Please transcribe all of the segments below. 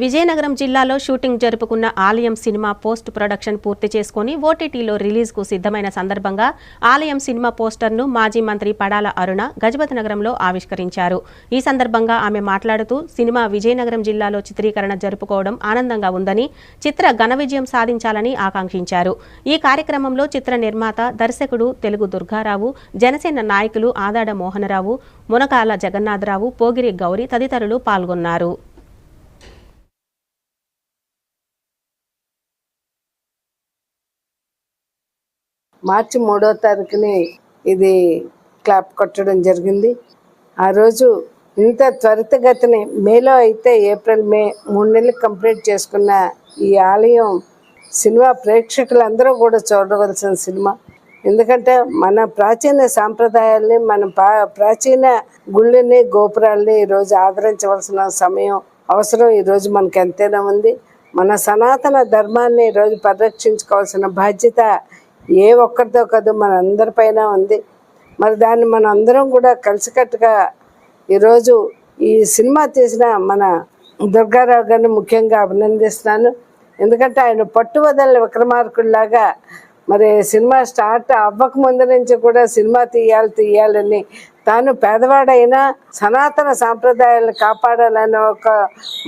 విజయనగరం జిల్లాలో షూటింగ్ జరుపుకున్న ఆలయం సినిమా పోస్ట్ ప్రొడక్షన్ పూర్తి చేసుకుని ఓటీటీలో రిలీజ్కు సిద్ధమైన సందర్భంగా ఆలయం సినిమా పోస్టర్ను మాజీ మంత్రి పడాల అరుణ గజపతి నగరంలో ఆవిష్కరించారు. ఈ సందర్భంగా ఆమె మాట్లాడుతూ సినిమా విజయనగరం జిల్లాలో చిత్రీకరణ జరుపుకోవడం ఆనందంగా ఉందని చిత్ర ఘన విజయం సాధించాలని ఆకాంక్షించారు. ఈ కార్యక్రమంలో చిత్ర నిర్మాత దర్శకుడు తెలుగు దుర్గారావు జనసేన నాయకులు ఆదాడ మోహనరావు మునకాల జగన్నాథరావు పోగిరి గౌరి తదితరులు పాల్గొన్నారు. మార్చి మూడో తారీఖుని ఇది క్లాప్ కొట్టడం జరిగింది. ఆ రోజు ఇంత త్వరితగతిని మేలో అయితే ఏప్రిల్ మే మూడు నెలలు కంప్లీట్ చేసుకున్న ఈ ఆలయం సినిమా ప్రేక్షకులందరూ కూడా చూడవలసిన సినిమా. ఎందుకంటే మన ప్రాచీన సాంప్రదాయాల్ని మన ప్రా- ప్రాచీన గుళ్ళని గోపురాల్ని ఈరోజు ఆదరించవలసిన సమయం అవసరం ఈరోజు మనకు ఎంతైనా ఉంది. మన సనాతన ధర్మాన్ని ఈరోజు పరిరక్షించుకోవాల్సిన బాధ్యత ఏ ఒక్కరితో కాదు మన అందరిపైన ఉంది. మరి దాన్ని మన అందరం కూడా కలిసికట్టుగా ఈరోజు ఈ సినిమా తీసిన మన దుర్గారావు గారిని ముఖ్యంగా అభినందిస్తున్నాను. ఎందుకంటే ఆయన పట్టువదల విక్రమార్కుల్లాగా మరి సినిమా స్టార్ట్ అవ్వక ముందు నుంచి కూడా సినిమా తీయాలి తీయాలని తాను పేదవాడైనా సనాతన సాంప్రదాయాలను కాపాడాలనే ఒక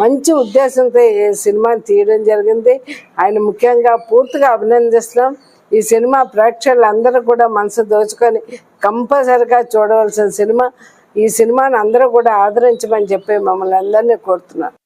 మంచి ఉద్దేశంతో ఈ సినిమాని తీయడం జరిగింది. ఆయన ముఖ్యంగా పూర్తిగా అభినందిస్తున్నాం. ఈ సినిమా ప్రేక్షకులందరూ కూడా మనసు దోచుకొని కంపల్సరిగా చూడవలసిన సినిమా. ఈ సినిమాను అందరూ కూడా ఆదరించమని చెప్పి మమ్మల్ని అందరినీ కోరుతున్నాను.